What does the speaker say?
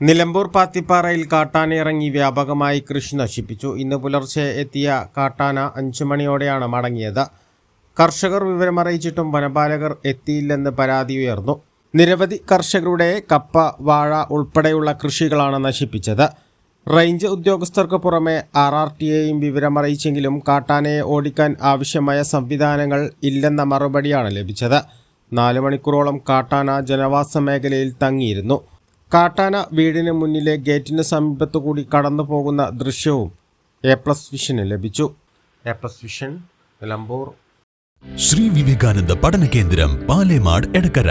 നിലമ്പൂർ പാത്തിപ്പാറയിൽ കാട്ടാന ഇറങ്ങി വ്യാപകമായി കൃഷി നശിപ്പിച്ചു. ഇന്ന് പുലർച്ചെ എത്തിയ കാട്ടാന അഞ്ചു മണിയോടെയാണ് മടങ്ങിയത്. കർഷകർ വിവരമറിയിച്ചിട്ടും വനപാലകർ എത്തിയില്ലെന്ന് പരാതി ഉയർന്നു. നിരവധി കർഷകരുടെ കപ്പ വാഴ ഉൾപ്പെടെയുള്ള കൃഷികളാണ് നശിപ്പിച്ചത്. റേഞ്ച് ഉദ്യോഗസ്ഥർക്ക് പുറമെ ആർ ആർ ടിയെയും വിവരമറിയിച്ചെങ്കിലും കാട്ടാനയെ ഓടിക്കാൻ ആവശ്യമായ സംവിധാനങ്ങൾ ഇല്ലെന്ന മറുപടിയാണ് ലഭിച്ചത്. നാല് മണിക്കൂറോളം കാട്ടാന ജനവാസ മേഖലയിൽ തങ്ങിയിരുന്നു. കാട്ടാന വീടിന് മുന്നിലെ ഗേറ്റിന് സമീപത്തു കൂടി കടന്നു പോകുന്ന ദൃശ്യവും എ പ്ലസ് വിഷന് ലഭിച്ചു. A plus vision Nilambur. Shri Vivekananda Padana Kendram Palemad Edakkara.